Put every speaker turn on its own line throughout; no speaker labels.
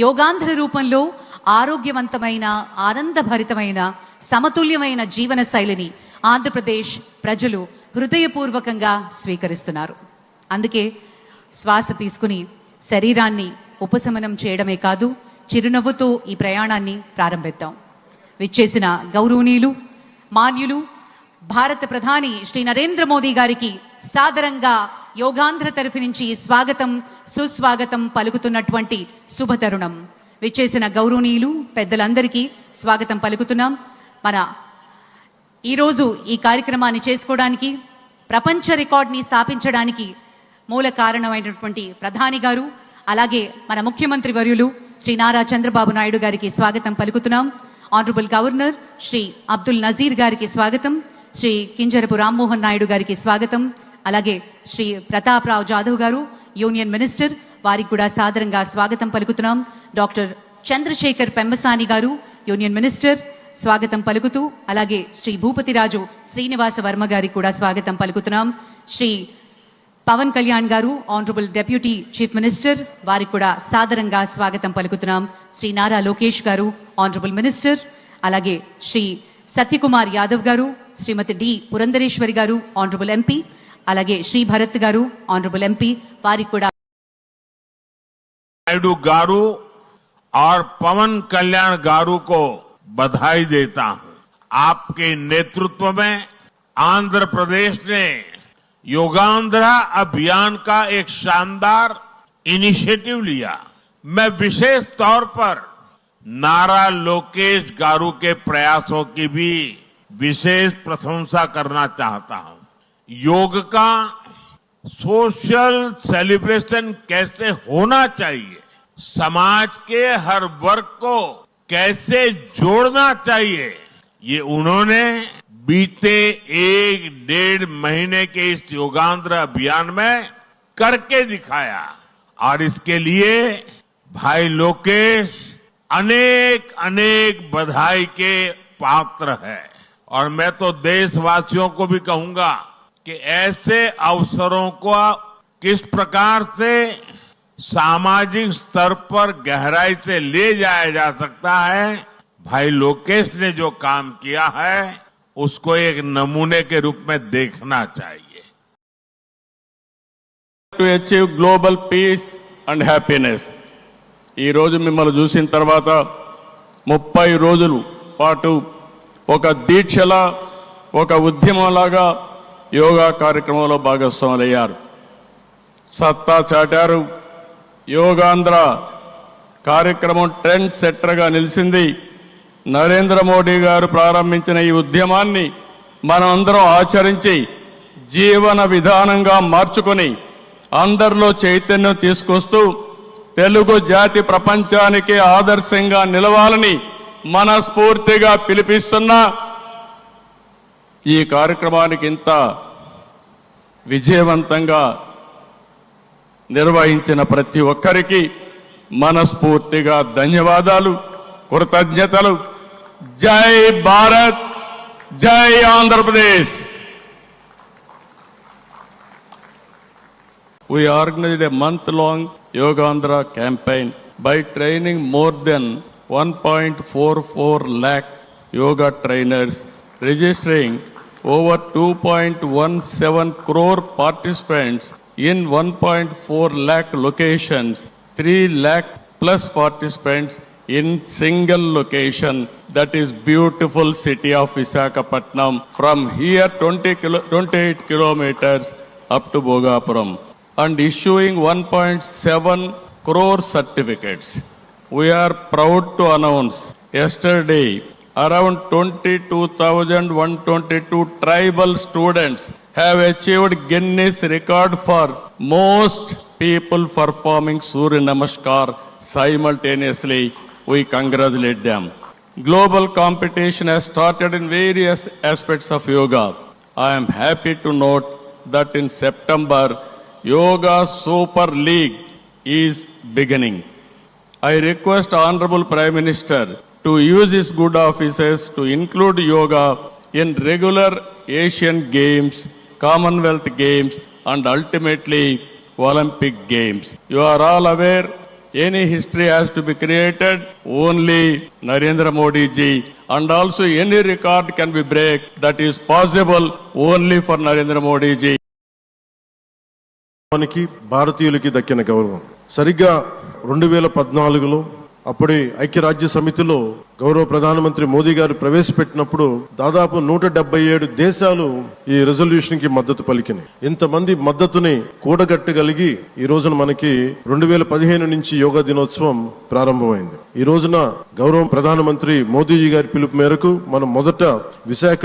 యోగాంధ్ర రూపంలో ఆరోగ్యవంతమైన ఆనందభరితమైన సమతుల్యమైన జీవన శైలిని ఆంధ్రప్రదేశ్ ప్రజలు హృదయపూర్వకంగా స్వీకరిస్తున్నారు. అందుకే శ్వాస తీసుకుని శరీరాన్ని ఉపశమనం చేయడమే కాదు చిరునవ్వుతో ఈ ప్రయాణాన్ని ప్రారంభిద్దాం. విచ్చేసిన గౌరవనీయులు మాన్యులు భారత ప్రధాని శ్రీ నరేంద్ర మోదీ గారికి సాదరంగా యోగాంధ్ర తరఫు నుంచి స్వాగతం సుస్వాగతం పలుకుతున్నటువంటి శుభతరుణం. విచ్చేసిన గౌరవనీయులు పెద్దలందరికీ స్వాగతం పలుకుతున్నాం. మన ఈరోజు ఈ కార్యక్రమాన్ని చేసుకోవడానికి ప్రపంచ రికార్డ్ని స్థాపించడానికి మూల కారణమైనటువంటి ప్రధాని గారు అలాగే మన ముఖ్యమంత్రి వర్యులు శ్రీ నారా చంద్రబాబు నాయుడు గారికి స్వాగతం పలుకుతున్నాం. ఆనరబుల్ గవర్నర్ శ్రీ అబ్దుల్ నజీర్ గారికి స్వాగతం. శ్రీ కింజరపు రామ్మోహన్ నాయుడు గారికి స్వాగతం. అలాగే శ్రీ ప్రతాప్ రావు జాదవ్ గారు యూనియన్ మినిస్టర్ వారికి కూడా సాదరంగా స్వాగతం పలుకుతున్నాం. డాక్టర్ చంద్రశేఖర్ పెమ్మసాని గారు యూనియన్ మినిస్టర్ స్వాగతం పలుకుతూ అలాగే శ్రీ భూపతిరాజు శ్రీనివాస వర్మ గారికి కూడా స్వాగతం పలుకుతున్నాం. శ్రీ పవన్ కళ్యాణ్ గారు ఆనరబుల్ డెప్యూటీ చీఫ్ మినిస్టర్ వారికి కూడా సాదరంగా స్వాగతం పలుకుతున్నాం. శ్రీ నారా లోకేష్ గారు ఆనరబుల్ మినిస్టర్ అలాగే శ్రీ సత్యకుమార్ యాదవ్ గారు శ్రీమతి డి పురంధరేశ్వరి గారు ఆనరబుల్ ఎంపీ అలాగే శ్రీ భరత్ గారు ఆనరబుల్ ఎంపీ వారికి కూడా
नायडू गारू और पवन कल्याण गारू को बधाई देता हूं आपके नेतृत्व में आंध्र प्रदेश ने योगांध्रा अभियान का एक शानदार इनिशिएटिव लिया मैं विशेष तौर पर नारा लोकेश गारू के प्रयासों की भी विशेष प्रशंसा करना चाहता हूं योग का सोशल सेलिब्रेशन कैसे होना चाहिए? समाज के हर वर्ग को कैसे जोड़ना चाहिए? ये उन्होंने बीते एक डेढ़ महीने के इस योगांध्र अभियान में करके दिखाया। और इसके लिए भाई लोकेश अनेक अनेक बधाई के पात्र है। और मैं तो देशवासियों को भी कहूँगा कि ऐसे अवसरों को किस प्रकार से सामाजिक स्तर पर गहराई से ले जाया जा सकता है भाई लोकेश ने जो काम किया है उसको एक नमूने के रूप में देखना चाहिए
to achieve global peace and happiness ఈరోజు మిమ్మల్ని చూసిన తర్వాత ముప్పై రోజులు పాటు ఒక దీక్షలా ఒక ఉద్యమంలాగా యోగా కార్యక్రమంలో భాగస్వాములయ్యారు. సత్తా చాటారు. యోగాంధ్ర కార్యక్రమం ట్రెండ్ సెట్టర్గా నిలిచింది. నరేంద్ర మోడీ గారు ప్రారంభించిన ఈ ఉద్యమాన్ని మనమందరం ఆచరించి జీవన విధానంగా మార్చుకొని అందరిలో చైతన్యం తీసుకొస్తూ తెలుగు జాతి ప్రపంచానికి ఆదర్శంగా నిలవాలని మనస్ఫూర్తిగా పిలిపిస్తున్నా ఈ కార్యక్రమానికి ఇంత విజయవంతంగా నిర్వహించిన ప్రతి ఒక్కరికి మనస్ఫూర్తిగా ధన్యవాదాలు కృతజ్ఞతలు. జై భారత్ జై Andhra Pradesh. We organise a month long Yogandhra campaign by training more than one point four four lakh yoga trainers registering over 2.17 crore participants in 1.4 lakh locations, 3 lakh plus participants in single location that is beautiful city of Visakhapatnam from here 20 kilo, 28 kilometers up to Bogapuram and issuing 1.7 crore certificates. We are proud to announce yesterday around 22,122 tribal students have achieved Guinness record for most people performing Surya Namaskar simultaneously. We congratulate them. Global competition has started in various aspects of yoga. I am happy to note that in September, Yoga Super League is beginning. I request Honorable Prime Minister to use his good offices to include yoga in regular Asian Games, Commonwealth Games, and ultimately Olympic Games. You are all aware Any history has to be created only Narendra Modi ji. And also any record can be break that is possible only for Narendra Modi ji.
మనకి భారతీయులకి దక్కిన గౌరవం సరిగ్గా రెండు వేల పద్నాలుగులో అప్పుడే ఐక్యరాజ్య సమితిలో గౌరవ ప్రధానమంత్రి మోదీ గారు ప్రవేశపెట్టినప్పుడు దాదాపు నూట డెబ్బై ఏడు దేశాలు ఈ రెజల్యూషన్కి మద్దతు పలికినాయి. ఇంతమంది మద్దతుని కూడగట్టగలిగి ఈ రోజున మనకి రెండు వేల పదిహేను నుంచి యోగా దినోత్సవం ప్రారంభమైంది. ఈ రోజున గౌరవ ప్రధానమంత్రి మోదీజీ గారి పిలుపు మేరకు మనం మొదట విశాఖ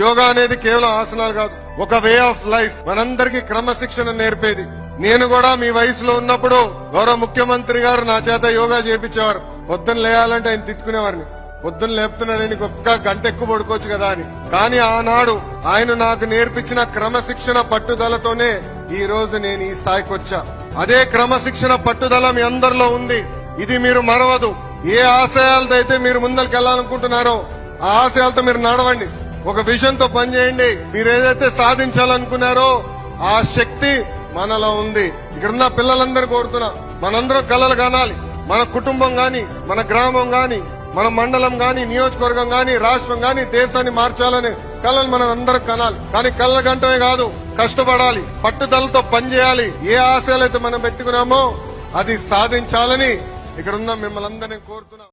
యోగా అనేది కేవలం ఆసనాలు కాదు ఒక వే ఆఫ్ లైఫ్. మనందరికీ క్రమశిక్షణ నేర్పేది. నేను కూడా మీ వయసులో ఉన్నప్పుడు గౌరవ ముఖ్యమంత్రి గారు నా చేత యోగా చేపించేవారు. పొద్దున్న లేయాలంటే ఆయన తిట్టుకునేవారిని. పొద్దున్న లేపుతున్నాడని ఒక్క గంట ఎక్కువ పడుకోవచ్చు కదా అని. కానీ ఆనాడు ఆయన నాకు నేర్పించిన క్రమశిక్షణ పట్టుదలతోనే ఈ రోజు నేను ఈ స్థాయికి వచ్చా. అదే క్రమశిక్షణ పట్టుదల మీ అందరిలో ఉంది. ఇది మీరు మరవదు. ఏ ఆశయాలతో అయితే మీరు ముందరికి వెళ్ళాలనుకుంటున్నారో ఆ ఆశయాలతో మీరు నడవండి. ఒక విజన్తో పనిచేయండి. మీరు ఏదైతే సాధించాలనుకున్నారో ఆ శక్తి మనలో ఉంది. ఇక్కడున్న పిల్లలందరూ కోరుతున్నా మనందరం కలలు కానాలి. మన కుటుంబం గాని మన గ్రామం గాని మన మండలం గాని నియోజకవర్గం గాని రాష్ట్రం గాని దేశాన్ని మార్చాలని కళలు మనం అందరం కనాలి. కానీ కళ్ళ గంటమే కాదు కష్టపడాలి పట్టుదలతో పనిచేయాలి. ఏ ఆశయాలైతే మనం పెట్టుకున్నామో అది సాధించాలని ఇక్కడున్న మిమ్మల్ని అందరినీ కోరుతున్నాం.